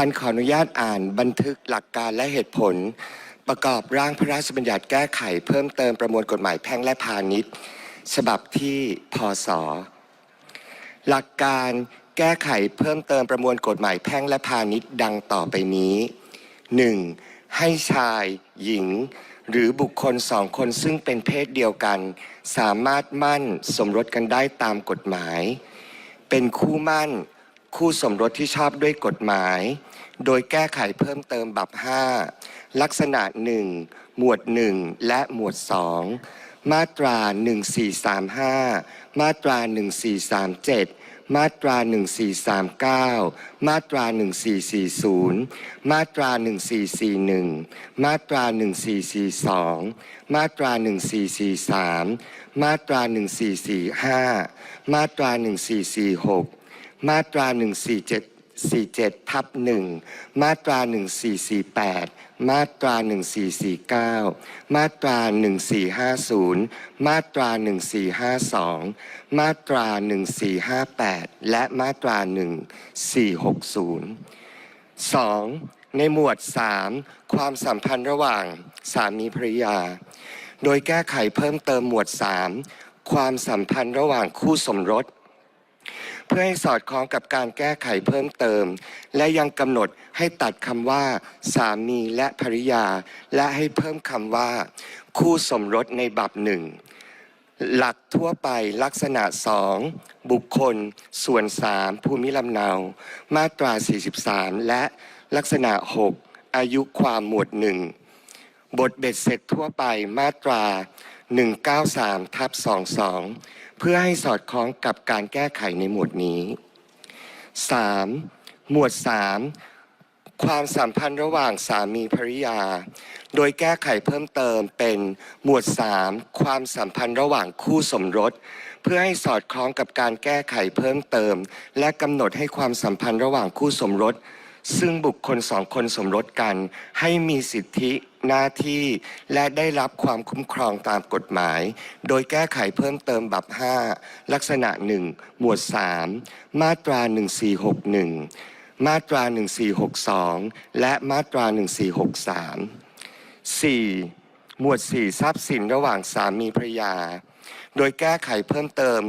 ท่านขออนุญาตอ่านบันทึกหลักการและเหตุผล ประกอบร่างพระราชบัญญัติแก้ไขเพิ่มเติมประมวลกฎหมายแพ่งและพาณิชย์ ฉบับที่พศหลักการแก้ไขเพิ่มเติมประมวลกฎหมายแพ่งและพาณิชย์ดังต่อไปนี้ 1. ให้ชาย หญิง หรือบุคคลสองคนซึ่งเป็นเพศเดียวกัน สามารถมั่นสมรสกันได้ตามกฎหมาย เป็นคู่มั่น คู่สมรสที่ชอบด้วยกฎหมาย โดยแก้ไขเพิ่มเติมบับ 5 ลักษณะ 1 หมวด 1 และหมวด 2 มาตรา 1435 มาตรา 1437 มาตรา 1439 มาตรา 1440 มาตรา 1441 มาตรา 1442 มาตรา 1443 มาตรา 1445 มาตรา 1446 มาตรา147ทับ1มาตรา 1448 มาตรา 1449 มาตรา 1450 มาตรา 1452 มาตรา 1458 และมาตรา 1460 2. ในหมวด 3 ความสัมพันธ์ระหว่างสามีภรรยา โดยแก้ไขเพิ่มเติมหมวด 3 ความสัมพันธ์ระหว่างคู่สมรส เพื่อให้สอดคล้องกับการแก้ไขเพิ่มเติม และยังกำหนดให้ตัดคำว่า สามีและภริยา และให้เพิ่มคำว่า คู่สมรสในบับหนึ่งหลักทั่วไปลักษณะ 2 บุคคล ส่วน 3 ภูมิลำเนา มาตรา 43 และลักษณะ 6 อายุความหมวดหนึ่งบทเบ็ดเสร็จทั่วไปมาตรา 193ทับ22 เพื่อให้สอดคล้องกับการแก้ไขในหมวดนี้ 3. หมวด 3 ความสัมพันธ์ระหว่างสามีภริยา โดยแก้ไขเพิ่มเติมเป็นหมวด 3 ความสัมพันธ์ระหว่างคู่สมรส เพื่อให้สอดคล้องกับการแก้ไขเพิ่มเติม และกำหนดให้ความสัมพันธ์ระหว่างคู่สมรส ซึ่งบุคคลสองคนสมรสกัน ให้มีสิทธิหน้าที่ และได้รับความคุ้มครองตามกฎหมาย โดยแก้ไขเพิ่มเติมบับ 5 ลักษณะ 1 หมวด 3 มาตรา 1461 มาตรา 1462 และมาตรา 1463 4. หมวด 4 ทรัพย์สินระหว่างสามีภรรยา โดยแก้ไขเพิ่มเติม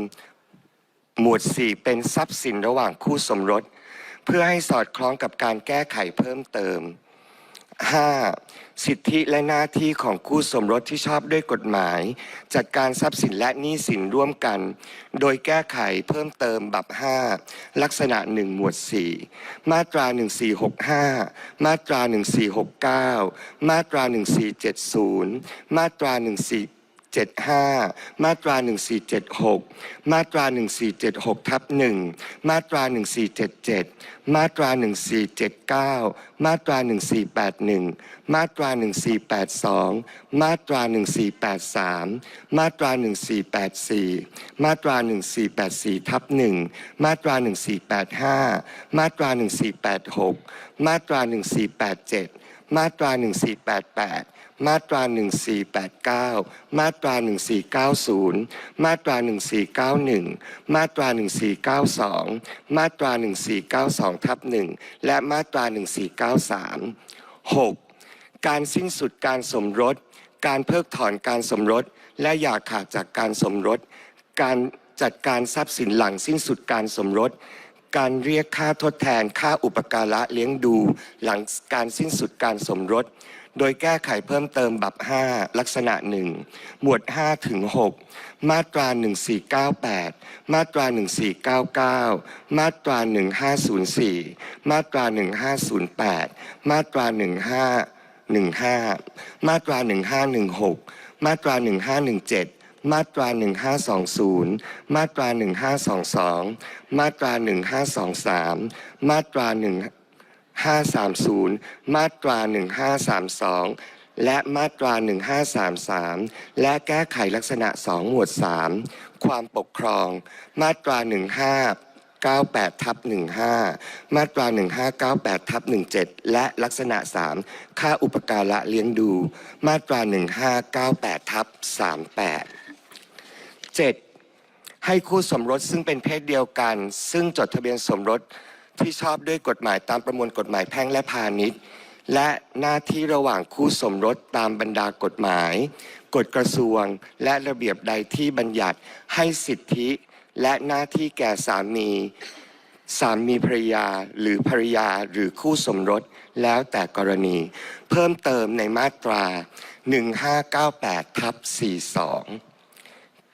หมวด 4 เป็นทรัพย์สินระหว่างคู่สมรส เพื่อให้สอดคล้องกับการแก้ไขเพิ่มเติม 5. สิทธิและหน้าที่ของคู่สมรสที่ชอบด้วยกฎหมาย จัดการทรัพย์สินและหนี้สินร่วมกัน โดยแก้ไขเพิ่มเติมบับ 5 ลักษณะ 1 หมวด 4 มาตรา 1465 มาตรา 1469 มาตรา 1470 มาตรา 14 75 มาตรา 1476 มาตรา 1476ทับ1มาตรา 1477 มาตรา 1479 มาตรา 1481 มาตรา 1482 มาตรา 1483 มาตรา 1484 มาตรา 1484ทับ1มาตรา 1485 มาตรา 1486 มาตรา 1487 มาตรา 1488 มาตรา 1489 มาตรา 1490 มาตรา 1491 มาตรา 1492 มาตรา 1492 ทับ 1 และมาตรา 1493 6. การสิ้นสุดการสมรส การเพิกถอนการสมรส และอย่าขาดจากการสมรส การจัดการทรัพย์สินหลังสิ้นสุดการสมรส การเรียกค่าทดแทนค่าอุปการะเลี้ยงดูหลังการสิ้นสุดการสมรส โดยแก้ไขเพิ่มเติมบับ 5 ลักษณะ 1 หมวด5ถึง6มาตรา 1498 มาตรา 1499 มาตรา 1504 มาตรา 1508 มาตรา 1515 มาตรา 1516 มาตรา 1517มาตรา 1520 มาตรา 1522 มาตรา 1523 มาตรา 530 มาตรา 1532 และมาตรา 1533 และแก้ไขลักษณะ 2 หมวด 3 ความปกครอง มาตรา 1598ทับ15 มาตรา 1598ทับ17 และลักษณะ 3 ค่าอุปการะเลี้ยงดู มาตรา 1598ทับ38 7. ให้คู่สมรสซึ่งเป็นเพศเดียวกัน ซึ่งจดทะเบียนสมรส ที่ชอบด้วยกฎหมายตามประมวลกฎหมายแพ่งและพาณิชย์ และหน้าที่ระหว่างคู่สมรสตามบรรดากฎหมาย กฎกระทรวงและระเบียบใดที่บัญญัติให้สิทธิและหน้าที่แก่สามีสามีภรรยาหรือภรรยาหรือคู่สมรสแล้วแต่กรณี เพิ่มเติมในมาตรา 1598ทับ42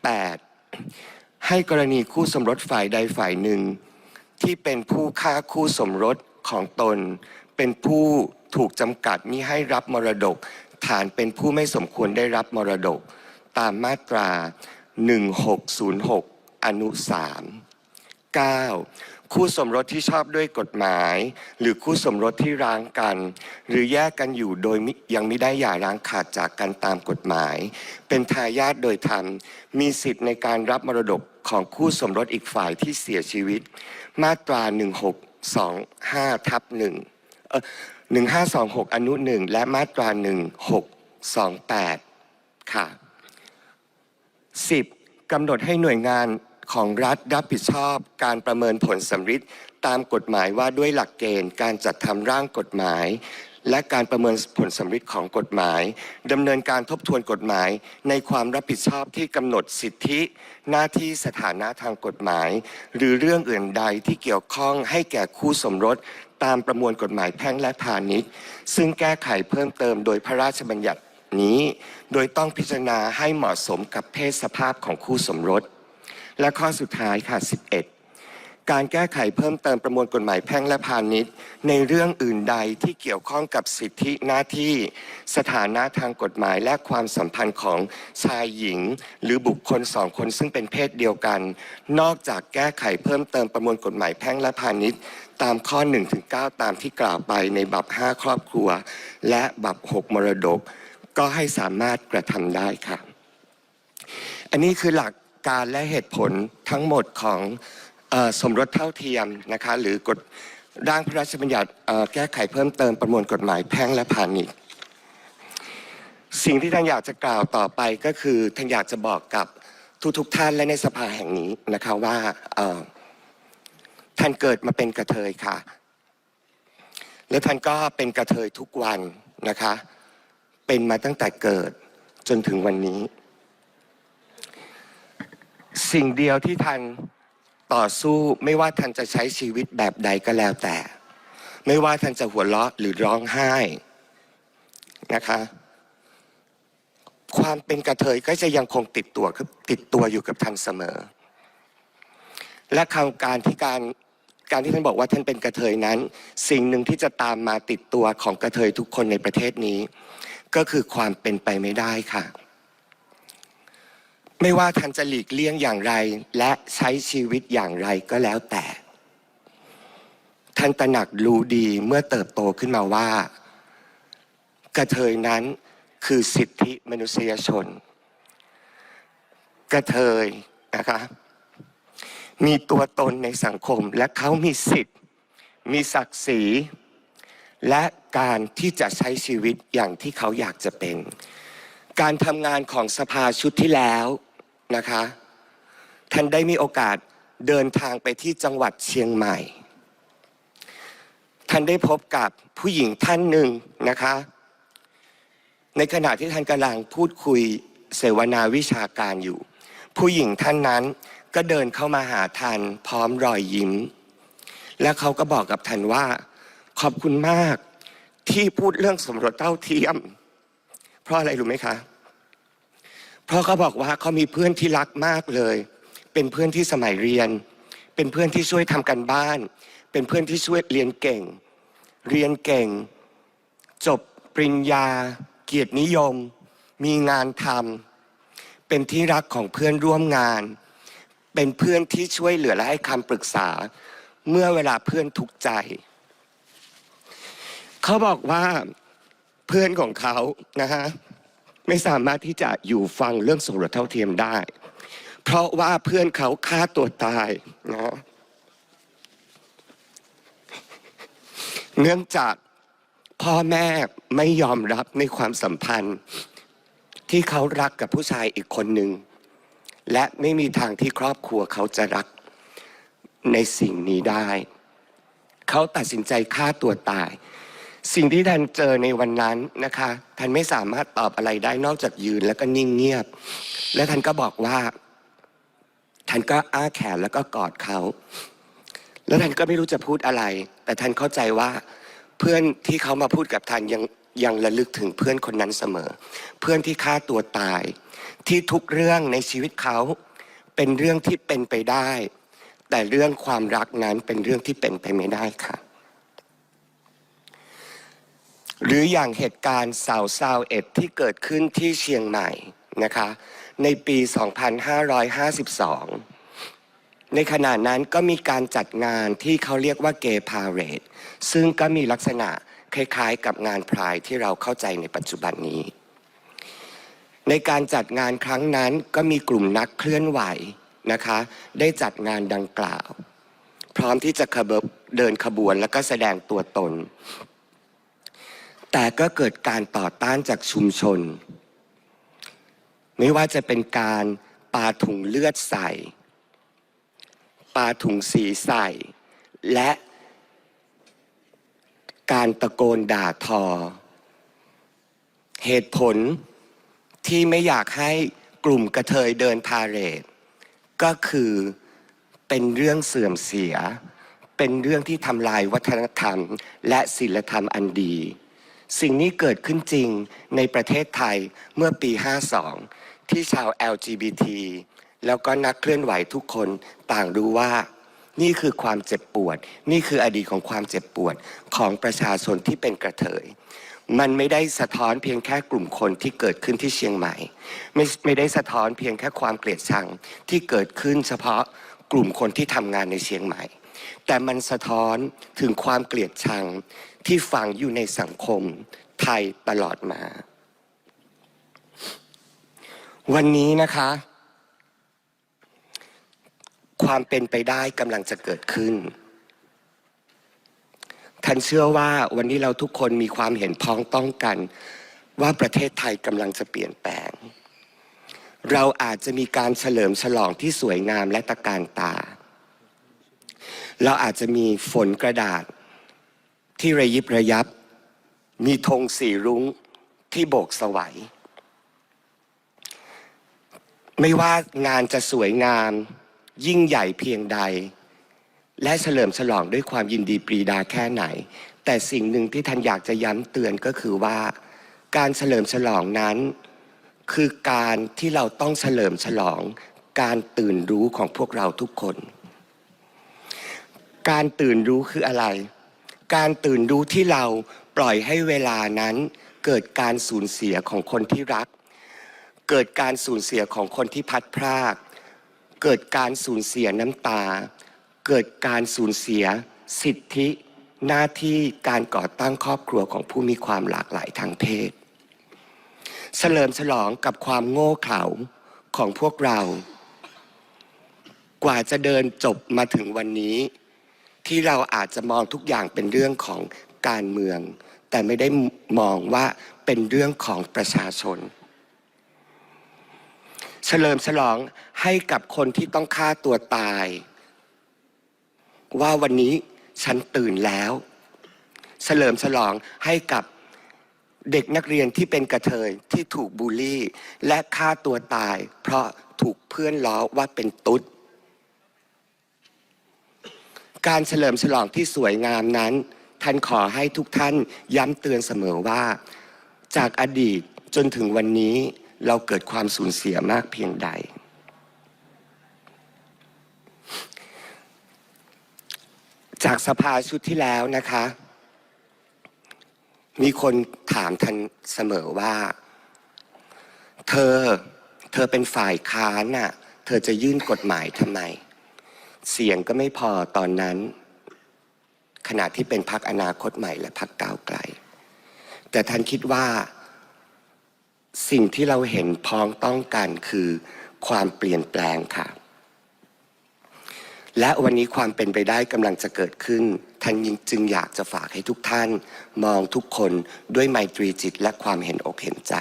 8ให้กรณีคู่สมรสฝ่ายใดฝ่ายหนึ่ง ที่เป็นผู้ฆ่าคู่สมรสของตน เป็นผู้ถูกจำกัดมิให้รับมรดก ฐานเป็นผู้ไม่สมควรได้รับมรดก ตามมาตรา 1606 อนุ 3 9. คู่สมรสที่ชอบด้วยกฎหมาย หรือคู่สมรสที่ร้างกัน หรือแยกกันอยู่โดยยังไม่ได้หย่าร้างขาดจากกันตามกฎหมาย เป็นทายาทโดยธรรม มีสิทธิ์ในการรับมรดกของคู่สมรสอีกฝ่ายที่เสียชีวิต มาตรา 1625ทับ1เอ่อ1526 อนุ 1 และมาตรา 1628 ค่ะ 10. กำหนดให้หน่วยงาน ของรัฐรับผิดชอบการประเมินผลสำริดตามกฎหมายว่าด้วยหลักเกณฑ์การจัดทำร่างกฎหมาย และการประเมินผลสำริดของกฎหมายดำเนินการทบทวนกฎหมาย ในความรับผิดชอบที่กำหนดสิทธิ หน้าที่สถานะทางกฎหมาย หรือเรื่องอื่นใดที่เกี่ยวข้องให้แก่คู่สมรส ตามประมวลกฎหมายแพ่งและพาณิชย์ ซึ่งแก้ไขเพิ่มเติมโดยพระราชบัญญัตินี้ โดยต้องพิจารณาให้เหมาะสมกับเพศสภาพของคู่สมรส และข้อสุดท้ายค่ะ 11 การแก้ไขเพิ่มเติมประมวลกฎหมายแพ่งและพาณิชย์ ในเรื่องอื่นใดที่เกี่ยวข้องกับสิทธิหน้าที่ สถานะทางกฎหมายและความสัมพันธ์ของชายหญิง หรือบุคคลสองคนซึ่งเป็นเพศเดียวกัน นอกจากแก้ไขเพิ่มเติมประมวลกฎหมายแพ่งและพาณิชย์ ตามข้อ1-9ตามที่กล่าวไปในบับ5ครอบครัว และบับ6มรดก ก็ให้สามารถกระทำได้ค่ะ อันนี้คือหลัก การและเหตุผลทั้งหมดของสมรสเท่าเทียมนะคะหรือกฎร่างพระราชบัญญัติแก้ไขเพิ่มเติมประมวลกฎหมายแพ่งและพาณิชย์สิ่งที่ท่านอยากจะกล่าวต่อไปก็คือท่านอยากจะบอกกับทุกๆทท่านและในสภาแห่งนี้นะคะว่าท่านเกิดมาเป็นกระเทยค่ะ และท่านก็เป็นกระเทยทุกวันนะคะ เป็นมาตั้งแต่เกิดจนถึงวันนี้ สิ่งเดียวที่ท่านต่อสู้ไม่ว่าท่านจะใช้ชีวิตแบบใดก็แล้วแต่ ไม่ว่าท่านจะหัวเราะหรือร้องไห้นะคะ ความเป็นกระเทยก็จะยังคงติดตัวติดตัวอยู่กับท่านเสมอ และคำการที่การการที่ท่านบอกว่าท่านเป็นกระเทยนั้น สิ่งหนึ่งที่จะตามมาติดตัวของกระเทยทุกคนในประเทศนี้ ก็คือความเป็นไปไม่ได้ค่ะ ไม่ว่าท่านจะหลีกเลี่ยงอย่างไร และใช้ชีวิตอย่างไรก็แล้วแต่ ท่านตระหนักรู้ดีเมื่อเติบโตขึ้นมาว่า กระเทยนั้นคือสิทธิมนุษยชน กระเทยนะคะมีตัวตนในสังคมและเขามีสิทธิ์ มีศักดิ์ศรี และการที่จะใช้ชีวิตอย่างที่เขาอยากจะเป็น การทำงานของสภาชุดที่แล้ว นะคะ ท่านได้มีโอกาสเดินทางไปที่จังหวัดเชียงใหม่ ท่านได้พบกับผู้หญิงท่านหนึ่งนะคะ ในขณะที่ท่านกำลังพูดคุยเสวนาวิชาการอยู่ ผู้หญิงท่านนั้นก็เดินเข้ามาหาท่านพร้อมรอยยิ้ม และเขาก็บอกกับท่านว่า ขอบคุณมากที่พูดเรื่องสมรสเท่าเทียม เพราะอะไรรู้ไหมคะ เพราะเขาบอกว่าเขามีเพื่อนที่รักมากเลย เป็นเพื่อนที่สมัยเรียน เป็นเพื่อนที่ช่วยทำกันบ้าน เป็นเพื่อนที่ช่วยเรียนเก่ง เรียนเก่ง จบปริญญา เกียรตินิยม มีงานทำเป็นที่รักของเพื่อนร่วมงาน เป็นเพื่อนที่ช่วยเหลือและให้คำปรึกษา เมื่อเวลาเพื่อนทุกข์ใจ เขาบอกว่าเพื่อนของเขานะฮะ ไม่สามารถที่จะอยู่ฟังเรื่องสมรสเท่าเทียมได้ เพราะว่าเพื่อนเขาฆ่าตัวตายนะเนื่องจากพ่อแม่ไม่ยอมรับในความสัมพันธ์ ที่เขารักกับผู้ชายอีกคนหนึ่งและไม่มีทางที่ครอบครัวเขาจะรักในสิ่งนี้ได้ เขาตัดสินใจฆ่าตัวตาย สิ่งที่ท่านเจอในวันนั้นนะคะท่านไม่สามารถตอบอะไรได้นอกจากยืนแล้วก็นิ่งเงียบ และท่านก็บอกว่า ท่านก็อ้าแขนแล้วก็กอดเขา แล้วท่านก็ไม่รู้จะพูดอะไร แต่ท่านเข้าใจว่าเพื่อนที่เขามาพูดกับท่านยังยังระลึกถึงเพื่อนคนนั้นเสมอ เพื่อนที่ฆ่าตัวตาย ที่ทุกเรื่องในชีวิตเขา เป็นเรื่องที่เป็นไปได้ แต่เรื่องความรักนั้นเป็นเรื่องที่เป็นไปไม่ได้ค่ะ หรืออย่างเหตุการณ์สาวซาวเอ็ดที่เกิดขึ้นที่เชียงใหม่นะคะ ในปี 2552 ในขณะนั้นก็มีการจัดงานที่เขาเรียกว่าเกย์พาเรดซึ่งก็มีลักษณะคล้ายๆ กับงานพรายที่เราเข้าใจในปัจจุบันนี้ ในการจัดงานครั้งนั้นก็มีกลุ่มนักเคลื่อนไหวนะคะ ได้จัดงานดังกล่าว พร้อมที่จะขบเดินขบวนแล้วก็แสดงตัวตน แต่ก็เกิดการต่อต้านจากชุมชน ไม่ว่าจะเป็นการปาถุงเลือดใส่ ปาถุงสีใส่ และการตะโกนด่าทอ เหตุผลที่ไม่อยากให้กลุ่มกระเทยเดินพาเหรดก็คือเป็นเรื่องเสื่อมเสีย เป็นเรื่องที่ทำลายวัฒนธรรม และศิลธรรมอันดี สิ่งนี้เกิดขึ้นจริงในประเทศไทยเมื่อปี 52 ที่ชาว LGBT แล้วก็นักเคลื่อนไหวทุกคนต่างรู้ว่า นี่คือความเจ็บปวด นี่คืออดีตของความเจ็บปวดของประชาชนที่เป็นกระเทยมันไม่ได้สะท้อนเพียงแค่กลุ่มคนที่เกิดขึ้นที่เชียงใหม่ ไม่ไม่ได้สะท้อนเพียงแค่ความเกลียดชังที่เกิดขึ้นเฉพาะกลุ่มคนที่ทำงานในเชียงใหม่ แต่มันสะท้อนถึงความเกลียดชัง ที่ฝังอยู่ในสังคมไทยตลอดมา วันนี้นะคะ ความเป็นไปได้กำลังจะเกิดขึ้นท่านเชื่อว่าวันนี้เราทุกคนมีความเห็นพ้องต้องกัน ว่าประเทศไทยกำลังจะเปลี่ยนแปลง เราอาจจะมีการเฉลิมฉลองที่สวยงามและตะการตา เราอาจจะมีฝนกระดาษ ที่ระยิบระยับ มีธงสีรุ้งที่โบกสวัย ไม่ว่างานจะสวยงาม ยิ่งใหญ่เพียงใด และเฉลิมฉลองด้วยความยินดีปรีดาแค่ไหน แต่สิ่งหนึ่งที่ท่านอยากจะย้ำเตือนก็คือว่า การเฉลิมฉลองนั้น คือการที่เราต้องเฉลิมฉลองการตื่นรู้ของพวกเราทุกคน การตื่นรู้คืออะไร การตื่นรู้ที่เราปล่อยให้เวลานั้นเกิดการสูญเสียของคนที่รัก เกิดการสูญเสียของคนที่พัดพราก เกิดการสูญเสียน้ำตา เกิดการสูญเสียสิทธิ หน้าที่การก่อตั้งครอบครัวของผู้มีความหลากหลายทางเพศ เฉลิมฉลองกับความโง่เขลาของพวกเรา กว่าจะเดินจบมาถึงวันนี้ ที่เราอาจจะมองทุกอย่างเป็นเรื่องของการเมือง แต่ไม่ได้มองว่าเป็นเรื่องของประชาชน เฉลิมฉลองให้กับคนที่ต้องฆ่าตัวตาย ว่าวันนี้ฉันตื่นแล้ว เฉลิมฉลองให้กับเด็กนักเรียนที่เป็นกระเทยที่ถูกบูลลี่ และฆ่าตัวตาย เพราะถูกเพื่อนล้อว่าเป็นตุ๊ด การเฉลิมฉลองที่สวยงามนั้น ท่านขอให้ทุกท่านย้ำเตือนเสมอว่า จากอดีตจนถึงวันนี้เราเกิดความสูญเสียมากเพียงใด จากสภาชุดที่แล้วนะคะ มีคนถามท่านเสมอว่า เธอเธอเป็นฝ่ายค้านน่ะ เธอจะยื่นกฎหมายทำไม เสียงก็ไม่พอตอนนั้น ขณะที่เป็นพักอนาคตใหม่และพักก้าวไกล แต่ท่านคิดว่าสิ่งที่เราเห็นพ้องต้องกันคือความเปลี่ยนแปลงค่ะ และวันนี้ความเป็นไปได้กำลังจะเกิดขึ้น ท่านจึงอยากจะฝากให้ทุกท่านมองทุกคนด้วยไมตรีจิตและความเห็นอกเห็นใจ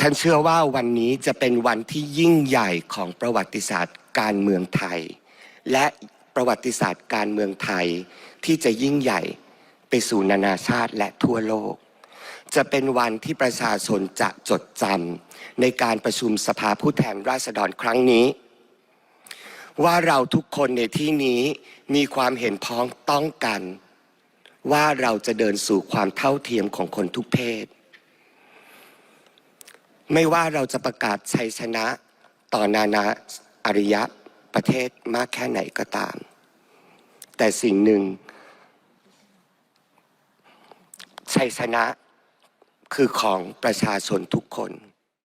ท่านเชื่อว่าวันนี้จะเป็นวันที่ยิ่งใหญ่ของประวัติศาสตร์ การเมืองไทย และประวัติศาสตร์การเมืองไทยที่จะยิ่งใหญ่ไปสู่นานาชาติและทั่วโลก จะเป็นวันที่ประชาชนจะจดจำในการประชุมสภาผู้แทนราษฎรครั้งนี้ ว่าเราทุกคนในที่นี้มีความเห็นพ้องต้องกัน ว่าเราจะเดินสู่ความเท่าเทียมของคนทุกเพศ ไม่ว่าเราจะประกาศชัยชนะต่อนานา อารยะประเทศมากแค่ไหนก็ตาม แต่สิ่งหนึ่งชัยชนะคือของประชาชนทุกคน